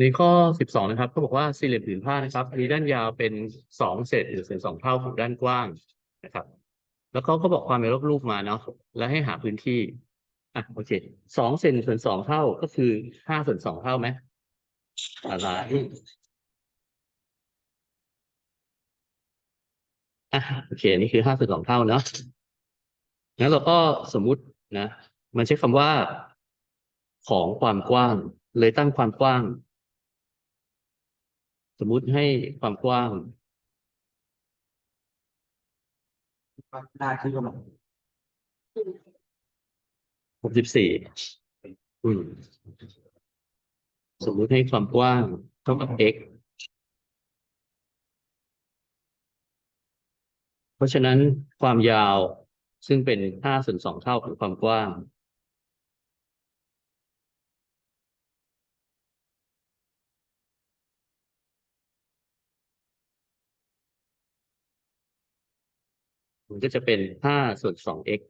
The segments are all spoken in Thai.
ในข้อสิบสองนะครับเขาบอกว่าสี่เหลี่ยมผืนผ้านะครับ มีด้านยาวเป็นสองเศษหรือส่วนสองเท่าของด้านกว้างนะครับ แล้วเขาก็บอกความยาวรูปมาเนาะแล้วให้หาพื้นที่อะโอเคสองเซนส่วนสองเท่าก็คือห้าส่วนสองเท่าไหมอะไรอะโอเคนี่คือห้าส่วนสองเท่าเนาะงั้นเราก็สมมุตินะ มันใช้คำว่า ของความกว้าง เลยตั้งความกว้าง สมมุติให้ความกว้างได้คือก็บอกหกสิบสี่อืมสมมุติให้ความกว้างเท่ากับ x เพราะฉะนั้นความยาวซึ่งเป็นห้าส่วนสองเท่าของความกว้าง มันก็จะเป็นห้าส่วนสอง x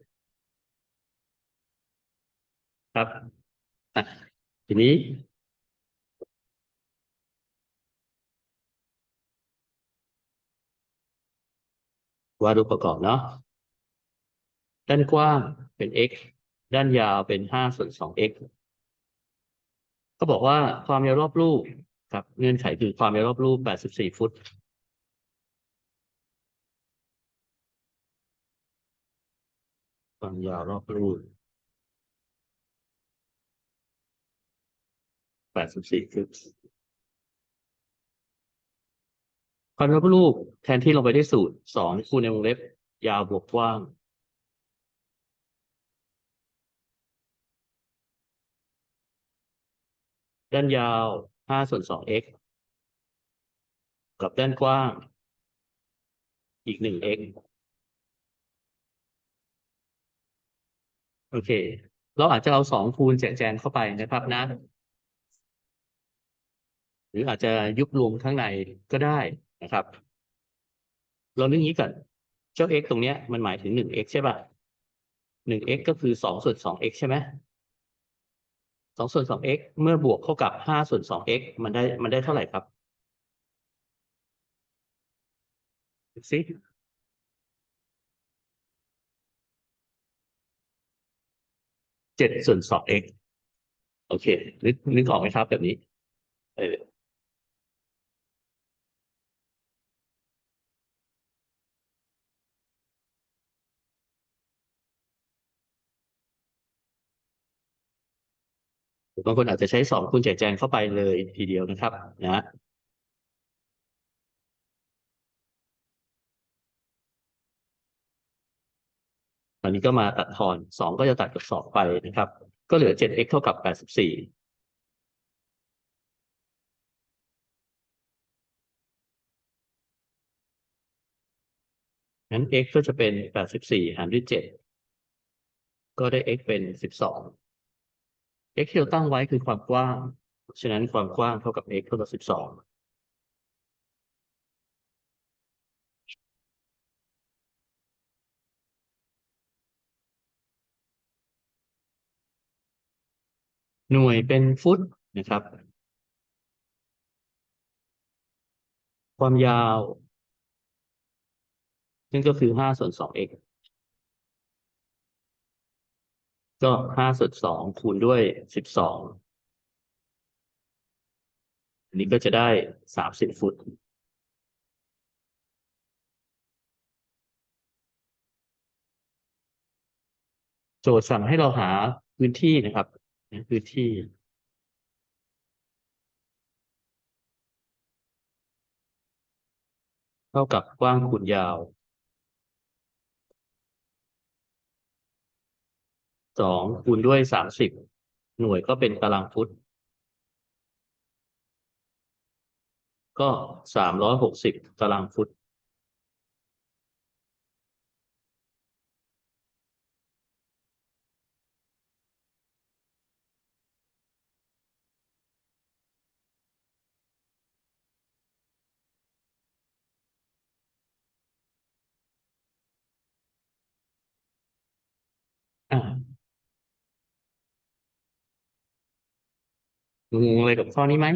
ครับทีนี้ วาดรูปประกอบเนาะด้านกว้างเป็น x ด้านยาวเป็นห้าส่วนสอง x ก็บอกว่าความยาวรอบรูปครับเงื่อนไขคือความยาวรอบรูปแปดสิบสี่ฟุต ความยาวรอบรูปแปดสิบสี่ฟุตความรอบรูปแทนที่ลงไปได้สูตรสองคูณในวงเล็บ ยาวบวกกว้าง ด้านยาวห้าส่วนสอง x กับด้านกว้าง อีกหนึ่ง x โอเค เราอาจจะเอาสองคูณแจกแจงเข้าไปนะครับนะ หรืออาจจะยุบรวมข้างในก็ได้นะครับ เราเรื่องนี้ก่อนเจ้า x ตรงเนี้ยมันหมายถึงหนึ่ง x ใช่ป่ะหนึ่ง x ก็คือสองส่วนสอง x ใช่ไหมสองส่วนสอง x เมื่อบวกเข้ากับห้าส่วนสอง x มันได้มันได้เท่าไหร่ครับสิ เจ็ดส่วนสอง x โอเคนึกนึกออกไหมครับแบบนี้ เออบางคนอาจจะใช้สองคูณแจกแจงเข้าไปเลยทีเดียวนะครับ นะ อนนี้ก็มาตัดทอนสองก็จะตัดกับสองไปนะครับ ก็เหลือเจ็ด x เท่ากับแปดสิบสี่งั้น x ก็จะเป็นแปดสิบสี่หารด้วยเจ็ดก็ได้ x เป็นสิบสอง x ที่เราตั้งไว้คือความกว้าง ฉะนั้นความกว้างเท่ากับ x เท่ากับสิบสอง หน่วยเป็นฟุตนะครับ ความยาว ซึ่งก็คือห้าส่วนสอง x ก็ห้าส่วนสองคูณด้วยสิบสองอันนี้ก็จะได้สามสิบฟุตโจทย์สั่งให้เราหาพื้นที่นะครับ พื้นที่ เท่ากับกว้างคูณยาวสองคูณด้วยสามสิบหน่วยก็เป็นตารางฟุต ก็สามร้อยหกสิบตารางฟุต อ่า งงอะไรกับข้อนี้ไหม